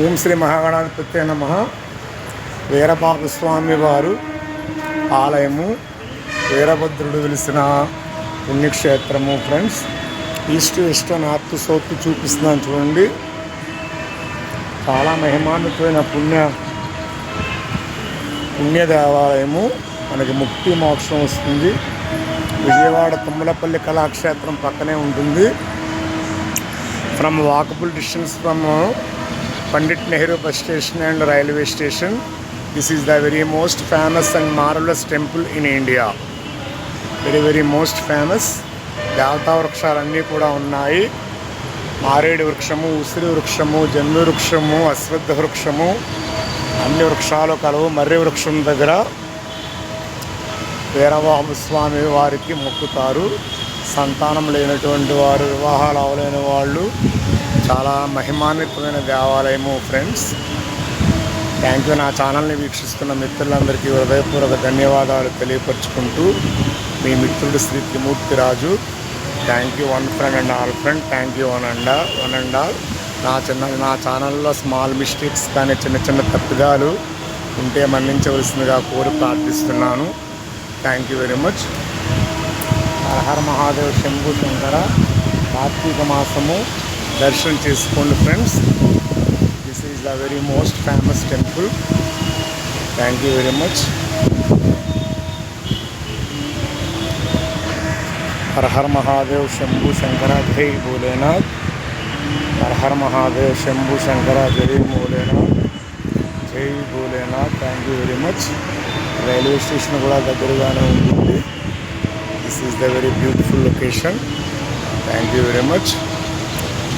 ఓం శ్రీ మహాగణాధిపతి నమ. వీరబాబు స్వామి వారు ఆలయము వీరభద్రుడు వెలిసిన పుణ్యక్షేత్రము friends. East west north south చూపిస్తున్నాను చూడండి. చాలా మహిమాన్వితమైన పుణ్య పుణ్య దేవాలయము మనకి ముక్తి మోక్షం వస్తుంది. విజయవాడ తుమ్మలపల్లి కళాక్షేత్రం పక్కనే ఉంటుంది. From walkable distance from Pandit Nehru bus station and railway station this is the very most famous and marvelous temple in India very very most famous దేవతా వృక్షాలన్నీ కూడా ఉన్నాయి మారేడు వృక్షము ఉసిరి వృక్షము జన్మ వృక్షము అశ్వద్ధ వృక్షము అన్ని వృక్షాలు కలవు మర్రి వృక్షం దగ్గర వీరబాబు స్వామి వారికి మొక్కుతారు సంతానం లేనటువంటి వారు వివాహాలు అవలేని వాళ్ళు చాలా మహిమాన్వితమైన దేవాలయము ఫ్రెండ్స్ థ్యాంక్ యూ నా ఛానల్ని వీక్షిస్తున్న మిత్రులందరికీ హృదయపూర్వక ధన్యవాదాలు తెలియపరుచుకుంటూ మీ మిత్రుడు Shri Trimurthi Raju thank you one friend and all friend thank you one and one and all నా చిన్న నా ఛానల్లో స్మాల్ మిస్టేక్స్ కానీ చిన్న చిన్న తప్పిదాలు ఉంటే మన్నించవలసిందిగా కోరి ప్రార్థిస్తున్నాను. Thank you very much Hara Mahadev Shambhu Shankara Karthika మాసము. దర్శనం చేసుకోండి friends. This is the very most famous temple thank you very much Harahara Mahadev Shambhu Shankara జై భోలేనాథ్. హర మహాదేవ్ శంభు శంకర జై భోలేనాథ్. జై Bholenath. Thank you very much railway station కూడా దగ్గరగానే ఉంటుంది this is the very beautiful location thank you very much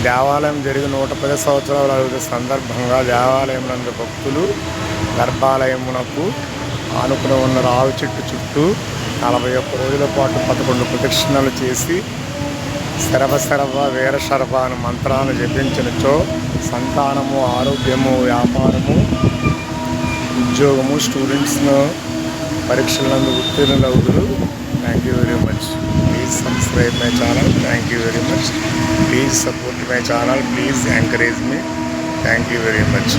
దేవాలయం జరిగిన నూట పది సంవత్సరాల సందర్భంగా దేవాలయం నందు భక్తులు గర్భాలయమునకు ఆనుకుని ఉన్న రావి చెట్టు చుట్టూ నలభై ఒక్క రోజుల పాటు పదకొండు ప్రదక్షిణలు చేసి శరభ శరభ వీర శరభ అనే మంత్రాన్ని జపించినచో సంతానము ఆరోగ్యము వ్యాపారము ఉద్యోగము స్టూడెంట్స్ను పరీక్షలందు ఉత్తీర్ణులవుతురు thank you very much please subscribe my channel thank you very much please support my channel please encourage me thank you very much